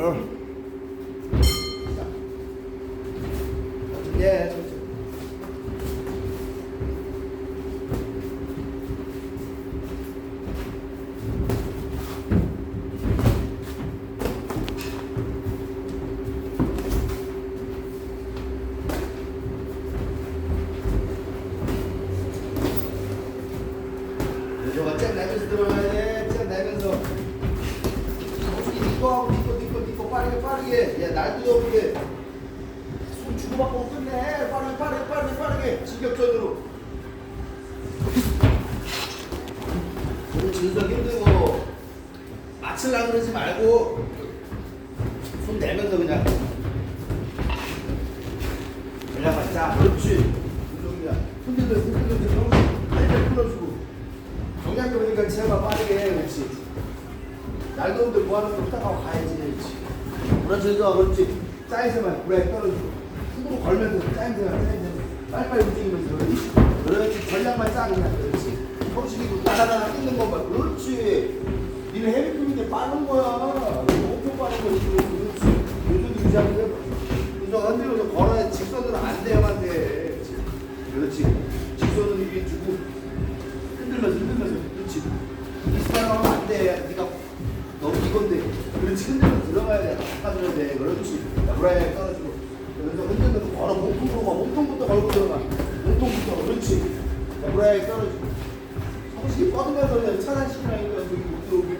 Uh. 날도 없게. 손 주고받고 끝내. 빠르게 빠르게 빠르게 빠르게. 진격전으로. 오늘 진석 힘들고 맞추려고 그러지 말고 손 내면서 그냥 전략만 자 그렇지 운동이야 흔들려 흔들려 흔들려 풀어주고 정량도 보니까 제발 빠르게 그렇지 날도 없는데 뭐하는 거 부탁하고 가야지 그렇지 그렇지 그렇지. 짜임새만 브레이크 떨어지고. 힘으로 걸면서 짜임새만 짜임새만. 빨리빨리 움직이면서 그렇지? 그렇지. 전략만 짜 그냥 그렇지. 형식이고 따다다다 끊는 것만 그렇지. 니는 헤비급인데 빠른 거야. 엄청 빠른 거지 그렇지. 요즘 유지하면 돼 그래서 흔들면서 걸어야 직선으로 안돼 그렇지? 직선으로 이게 주고 흔들면서 흔들면서. 그렇지. 비슷하게 하면 안돼. 네가 너무 이건데. 그렇지 흔들면서 들어가야 돼. 닦아줘야 돼. 그렇지 자 브라이어 떨어지고. 그래서 흔들면서 걸어 몸통으로 가 몸통부터 걸고 들어가. 몸통부터. 그렇지. 자 브라이어 떨어지고. 성식이 뻗으면서 그냥 차단시키라는 거야 여기 못 들어오게.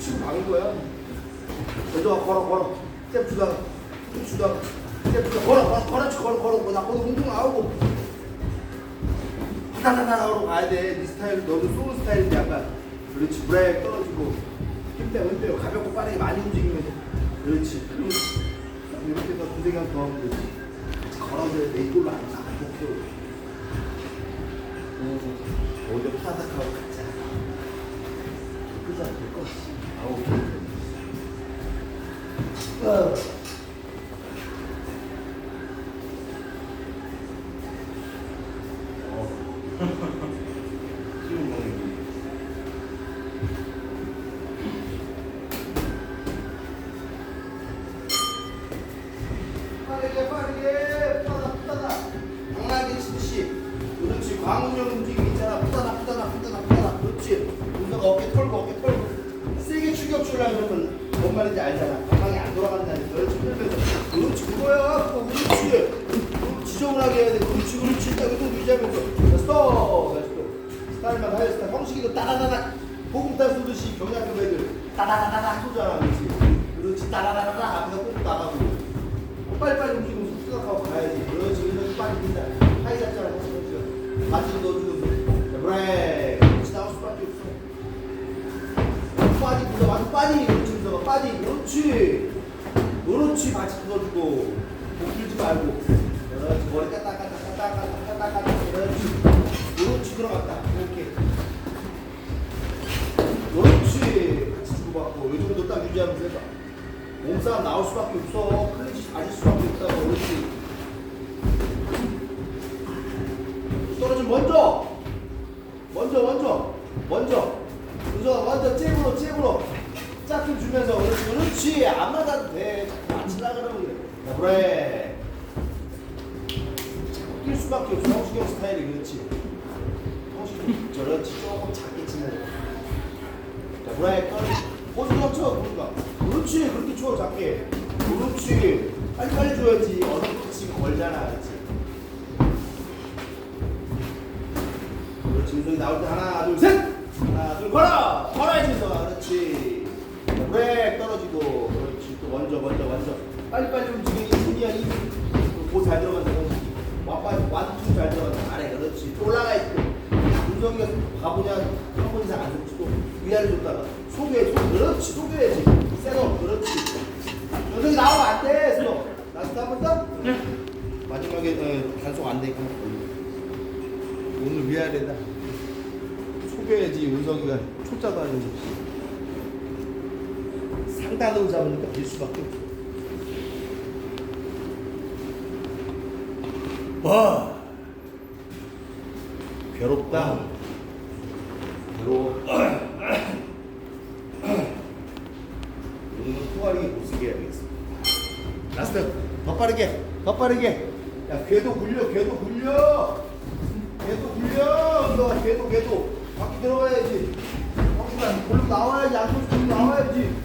치고 박은 거야. 먼저 걸어 걸어. 스텝 주다가 스텝 주다가 스텝 주다가 걸어 걸어 걸어. 걸어 걸어. 나 거기 운동 나오고. 하다다다다로 가야 돼. 네 스타일은 너도 쏘는 스타일인데 약간. 그렇지. 브레이크 떨어지고 힘 빼고 가볍고 빠르게 많이 움직이면 그렇지. 그렇지. 이렇게 해서 두세 개더 하면 되지. 걸어서 내 이꼴로 안 가. 목표 오히려 파닥하고 가자. 그자 될거 아우 어. 지금 빠르게 빠르게 빠다 빠다 강하게 치듯이 그렇지. 광운형 움직임 있잖아. 빠다 빠다 빠다 빠다 그렇지. 운동가 어깨 털고 어깨 털고. 세게 충격 주려고 그러면 뭔 말인지 알잖아. 가방이 안 돌아간다니까 그렇지 그러면서. 그렇지. 그거야. 그거 그렇지. 지저분하게 해야 돼. 그렇지 그렇지. 딱 이거 유지하면서. 자, 스톱! 자, 스톱 스타일만 하여 스타일. 형식이도 따다다닥. 보금달 쏘듯이 경량급 애들 따다다다닥 쏘잖아. 그렇지. 그렇지 따다다다닥. 하면서 꼭 나가고 빨리빨리 움직이면서 생각하고 가야지. 그렇지. 그래서 빨리 뛴다. 하이 잡잖아. 그렇지. 바지 넣어주면서. 자, 브레이크. 그렇지. 나올 수밖에 없어. 빠지. 그래서 완전 빠지. 그렇지. 그래서 빠지. 그렇지. 그렇지. 바지 넣어주고. 목 들지 말고. 그렇지. 머리 까딱 까딱 까딱 까딱 까딱 까딱. 그렇지. 그렇지. 들어갔다. 이렇게. 그렇지. 같이 주고받고. 요 정도 딱 유지하면서 해봐. 몸싸움 나올 수밖에 없어. 클린치 맞을 수밖에 없다고. 그렇지. 떨어지면 먼저. 먼저, 먼저. 먼저. 그래서 먼저 잽으로, 잽으로. 짝좀 주면서. 그렇지. 그렇지. 안 맞아도 돼. 맞추라 그러면 그래. 자, 그래. 뛸 수밖에 없어. 성시경 스타일이 그렇지. 성시경 저렇지. 조금 작게 치는 거. 자, 브라이 떨어지. 좀 쳐. 그렇지, 그렇게 쳐, 작게. 그렇지. 빨리빨리 줘야지. 어느 지금 걸잖아, 그렇지. 그렇지, 운동이 나올 때 하나, 둘, 셋! 하나, 둘, 걸어! 걸어야지, 너. 그렇지. 자, 브레이크 떨어지고. 그렇지, 또 먼저, 먼저, 먼저. 빨리빨리 움직여. 이 분이야, 이 고잘 들어간다. 완판, 완투 잘 들어간다. 아래, 그렇지. 또 올라가 있고. 운동이가 바보냐, 한번 이상 안 줬고, 위아래 줬다가. 속에, 속, 그렇지, 속여야지. 셋업, 그렇지. 연속이 나오면 안 돼, 스톱. 나스트 한번 더? 네. 마지막에 어, 단속 안 되니까. 오늘 위아래다. 속여야지, 운석이가 초짜도 아니고. 상단으로 잡으니까 될 수밖에 없어. 와. 괴롭다. 괴로워. 오늘은 통화력이 못 쓰게 해야겠어. 라스트 더 빠르게 더 빠르게. 야 궤도 굴려 궤도 굴려. 궤도 굴려. 너 궤도 궤도 바퀴 들어가야지. 바퀴가 골로 나와야지 안쪽 골로 나와야지.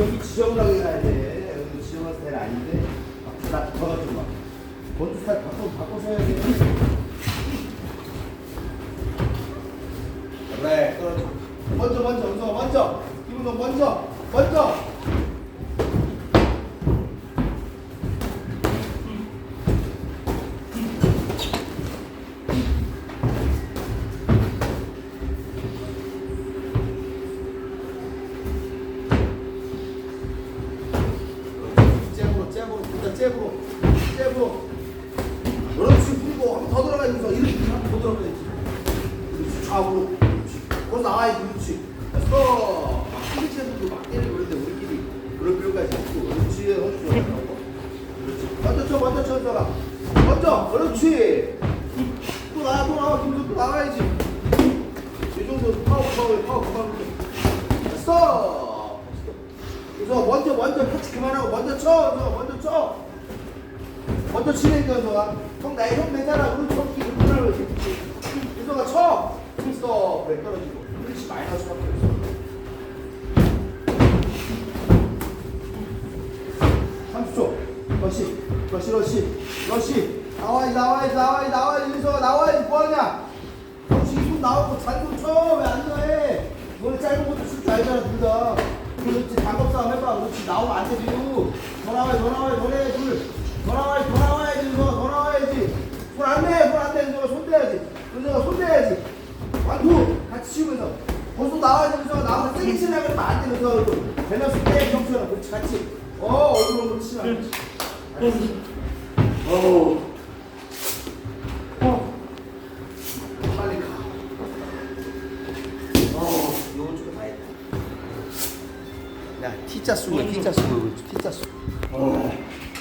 여기 지정을 하게 가야 돼. 여기 지정할 스타일 아닌데. 앞으로 나 붙어가지고 막. 먼저 스타일 바꿔 바꿔서 해야 돼. 그래 떨어져. 먼저 먼저 먼저 먼저. 기분 너 먼저 먼저. 잽으로 잽으로 그렇지 풀고 한번 더 들어가면서 이렇게 한번더 들어가야지. 그렇지 좌우로. 그렇지. 거기서 나와야지 그렇지. 됐어. 막 스위치에서도 막 때리고 그러는데 우리끼리. 그럴 필요까지 없고. 그렇지 허주 좋아하고. 그렇지. 먼저 쳐 먼저 쳐 들어가. 먼저 그렇지. 또 나와 또 나와. 김도 또 나와야지. 이 정도 파워 파워 파워 그만 됐어. 그래서 먼저 먼저 터치 그만하고 먼저 쳐. 먼저 쳐 먼저 치니까 그래서 형 나이 형 되잖아 그럼 쳐 이렇게 그만하고 그래서 쳐. 스톱 그래 떨어지고. 그렇지 마이너스 밖에 없어. 30초. 러시 러시 러시 러시. 나와야지 나와야지 나와야지 나와야지. 윤서가 나와야지. 뭐하냐? 혹시 이손 나오고 잔손 쳐왜 안 넣어 이번에 짧은 것도 칠줄 알잖아 둘다. 그렇지 단검 싸움 해봐. 그렇지. 나오면 안 되지. 더 나와야지 더 나와야지 더 내야지 둘더 나와야지 더 나와야지 윤서가 더 나와야지 손안대손안대 윤서가 손 대야지 윤서가 손 대야지 완투 같이 치면서 벌써 나와야지 윤서가 나와서 세게 치려고 그러면 안 돼, 윤서가 밸런스 때 경처럼 그렇지 같이 어 치면 어우 어 빨리 가 어, 요거 쪽에 다 했다. 야, T자 수고, T자 수고, T자 수. 어.